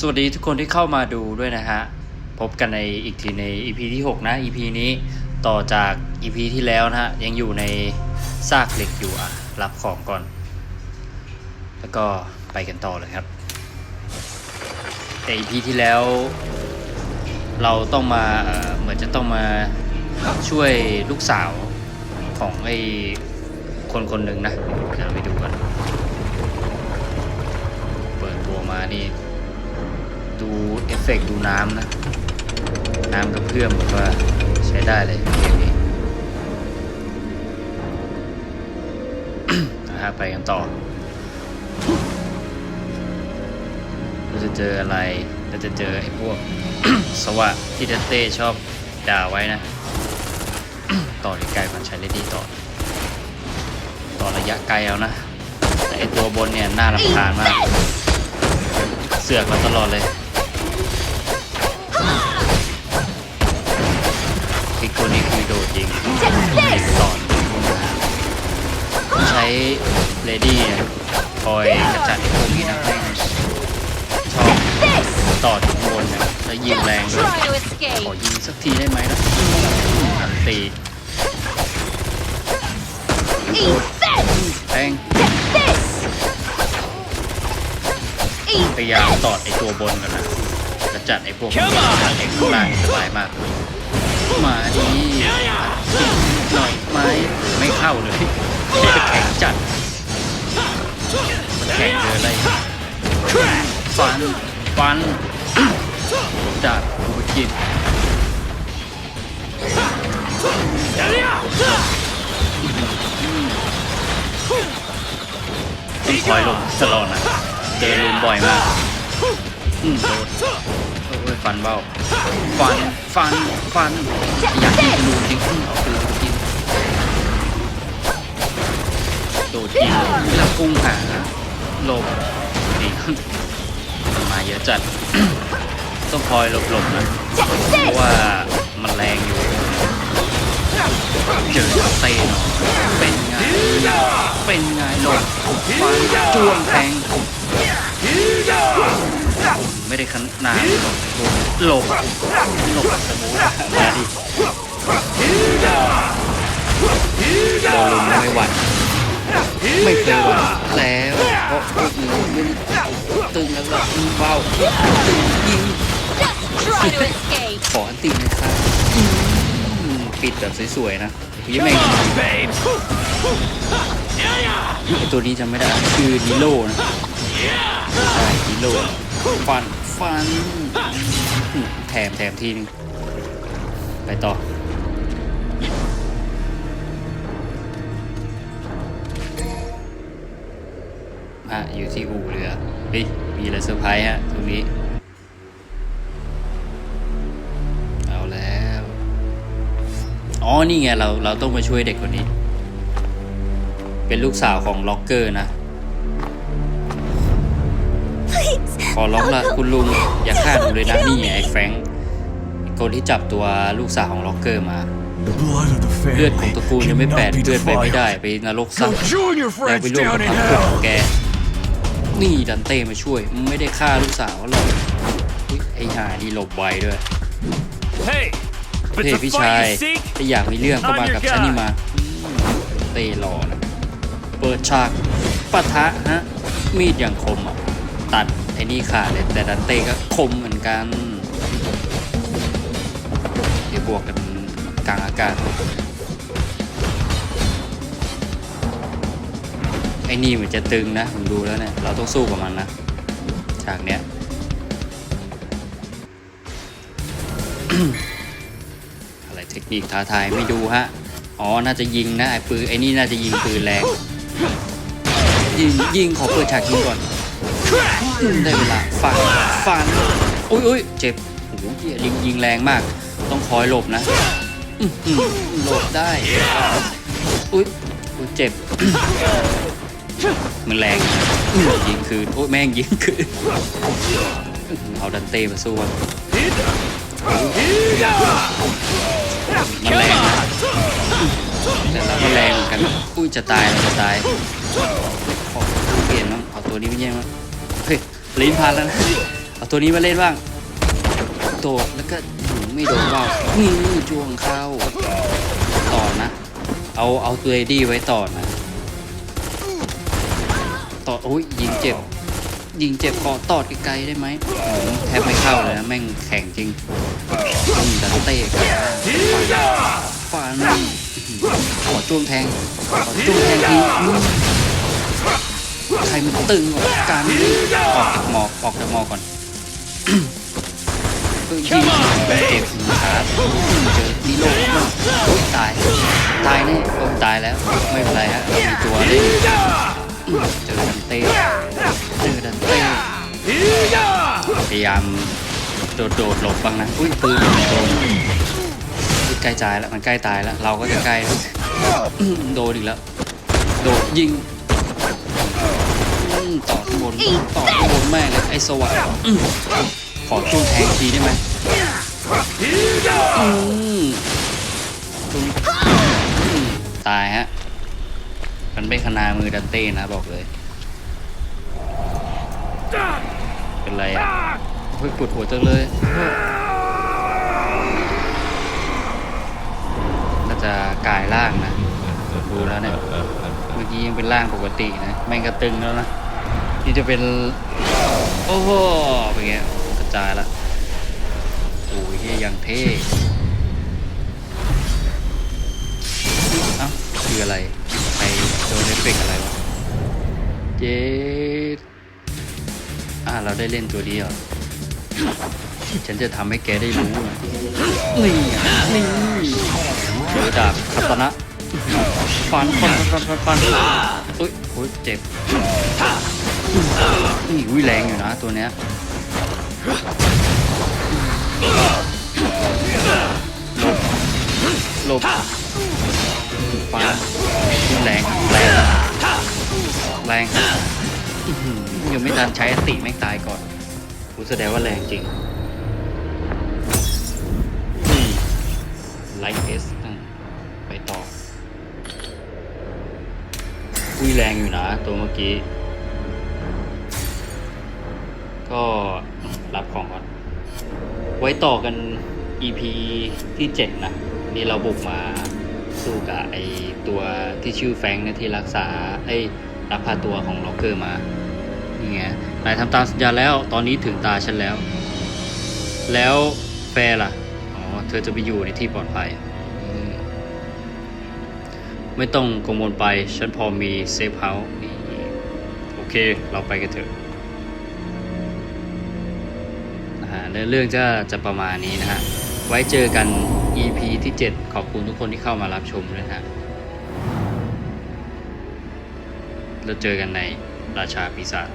สวัสดีทุกคนที่เข้ามาดูด้วยนะฮะ พบกันในอีกทีใน EP ที่ 6 นะ EP นี้ต่อจาก EP ที่แล้วนะฮะ ยังอยู่ในซากเหล็กอยู่อะ รับของก่อน แล้วก็ไปกันต่อเลยครับ แต่ EP ที่แล้ว เราต้องมาเหมือนจะต้องมาช่วยลูกสาวของไอ้คนคนหนึ่งนะ เดี๋ยวเราไปดูกัน เปิดตัวมานี่ เอฟเฟกต์ดูน้ำนะ น้ำกระเพื่อมแบบว่าใช้ได้เลยเกมนี้นะฮะไปกันต่อเราจะเจออะไรเราจะเจอไอ้พวกสวะที่เดเต้ชอบด่าไว้นะ ต่อไกลๆก่อนใช้เลดี้ต่อ ต่อระยะไกลเอานะแต่ไอตัวบนเนี่ยน่ารำคาญมาก เสือกมาตลอดเลย เลดี้เนี่ยคอยกระจัดไอ้พวกนี้นะแม่งชอบต่อถึงบนเนี่ยแล้วยิงแรงด้วยขอยิงสักทีได้ไหมนะตีแทงพยายามตอดไอตัวบนกันนะกระจัดไอพวกนี้ไอข้างล่างสบายมากมาดีหน่อยไหมไม่เข้าเลยแข็งจัด มันแข็งเกินอะไรฟัน ฟันจัดกูไปกินต้องคอยลงตลอดนะเจอลุมบ่อยมากอืมโดนโอ้ยฟันเบ้า ฟัน ฟัน ฟัน อยากยิงลูจริงอืมเอ ดดยิงแล้วพุ่งหาหลบนี่มันมาเยอะจัด ต้องคอยหลบๆนะเพราะว่ามันแรงอยู่ เจอเตะหน่อยเป็นไง เป็นไงหลบฟันจ้วงแทงไม่ได้ขนาดหลบหลบหลบสมูทมาดิ ไม่เคยหวั่นแล้วเพราะพวกมึงมันตึงแล้วก็เฝ้าตึงยิง Try to escape. ขออันตินะครับอืมปิดแบบสวยๆนะยังไม่ไอตัวนี้จำไม่ได้คือนิโลนะใช่นิโลฟันฟันอืมแถมแถมทีนึงไปต่อ เฮ้ย มีอะไรเซอร์ไพรส์ฮะตรงนี้ เอาแล้ว อ๋อ นี่ไง เรา เราต้องมาช่วยเด็กคนนี้ เป็นลูกสาวของล็อกเกอร์นะ ขอร้องละคุณลุง อย่าฆ่าหนูเลยนะนี่ไงไอ้แฟรงค์คนที่จับตัวลูกสาวของล็อกเกอร์มา The blood of the เลือดของ family ตระกูลยังไม่แปด cannot be เลือดไปไม่ได้ defiled. ไปนรกซะ Don't you and your แล้ว friends ไปร่วม down กับ in ทำพวกของ hell. แก นี่ดันเต้มาช่วยมึงไม่ได้ฆ่าลูกสาวหรอกอุ๊ยไอ้ห่านี่หลบไวด้วย Hey, but เท่ the พี่ชาย fight you seek ถ้าอยากมีเรื่องก็มากับฉันนี่มาอืมเต้รอนะเปิดฉากปะทะฮะมีดอย่างคมอะตัดไอ้นี่ขาดเลยแต่ดันเต้ก็คมเหมือนกันเดี๋ยวบวกกันกลางอากาศ ไอ้นี่มันจะตึงนะ ผมดูแล้วเนี่ย เราต้องสู้กับมันนะ ฉากเนี้ย อะไรเทคนิคท้าทายไม่ดูฮะ อ๋อ น่าจะยิงนะไอ้ปืนไอ้นี่น่าจะยิงปืนแรง ยิงยิงขอเปิดฉากยิงก่อน ได้เวลาฟันฟันอุ้ยอุ้ยเจ็บโอ้โหเียยิงยิงแรงมาก ต้องคอยหลบนะหลบได้อุ้ยอุ๊ยเจ็บ มันแรงยิงคืนโอ้ยแม่งยิงคืนเอาดันเต้มาสู้อะมันแรงนะแต่เราก็แรงเหมือนกันอุ้ยจะตายเราจะตายขอเปลี่ยนมั้งเอาตัวนี้ไม่แย่งมั้งเฮ้ยลิ้นพันแล้วนะเอาตัวนี้มาเล่นบ้างโดดแล้วก็หืมไม่โดนว่านี่จ้วงเข้าต่อนะ เอาเอาตัวเอดี้ไว้ต่อนะ ต่อโอ้ยยิงเจ็บ ยิงเจ็บขอตอดไกลๆได้ไหมหืมแทบไม่เข้าเลยนะแม่งแข็งจริงต้มดันเต้กันฟันอื้อหือขอจ้วงแทงขอจ้วงแทงทีใครมันตึงกว่ากันออกจากหมอกออกจากหมอกก่อนยิงเจ็บขาเจอนิโลมาโอ๊ยตาย ตายแน่โอ้ตายแล้ว ไม่เป็นไรฮะเรามีตัวเล่น เจอดันเต้เจอดันเต้พยายามโดดโดดหลบบ้างนะอุ้ยปืนโดนใกล้ตายแล้วมันใกล้ตายแล้ว เราก็จะใกล้แล้วโดนอีกแล้ว โดดยิงต่อข้างบนต่อข้างบนแม่เลยไอ้สว่างขอช่วงแทงทีได้ไหมอืมตรงอืมตายฮะ มันไม่ขนามือดันเต้นะบอกเลย เป็นไรอะเฮ้ยปวดหัวจังเลย น่าจะกลายร่างนะ ดูแล้วเนี่ย เมื่อกี้ยังเป็นร่างปกตินะแม่งกระตึงแล้วนะ นี่จะเป็น โอ้โหเป็นไงกระจายละโอ้ยยังเท่เอ้าคืออะไร โดนเอฟเฟกต์อะไรวะ เจ๊อ่าเราได้เล่นตัวนี้เหรอ ฉันจะทำให้แกได้รู้นะนี่ไงนี่เจอจากคัตนะฟันฟันฟันฟันฟันอุ้ยโอ้ยเจ็บนี่อุ้ยแรงอยู่นะตัวเนี้ยหลบ ฟ้าแรงแรงแรงอื้อหือยังไม่ทันใช้อติแม่งตายก่อนกูแสดงว่าแรงจริงไลท์เอสไปต่ออุ้ยแรงอยู่นะตัวเมื่อกี้ ก็รับของก่อน ไว้ต่อกัน EP ที่ 7 นะ นี่เราบุกมา สู้กับไอตัวที่ชื่อแฟงค์เนะที่รักษาไอรับพาตัวของล็อกเกอร์มานี่ไงนายทำตามสัญญาแล้วตอนนี้ถึงตาฉันแล้ว แล้วแฟล่ะอ๋อเธอจะไปอยู่ในที่ปลอดภัย ไม่ต้องกังวลไป ฉันพอมีเซฟเฮาส์นี่โอเค เราไปกันเถอะนะฮะเนื้อเรื่องจะจะประมาณนี้นะฮะ ไว้เจอกัน EP ที่ 7 ขอบคุณทุกคนที่เข้ามารับชมด้วยนะฮะเราเจอกันในราชาปีศาจ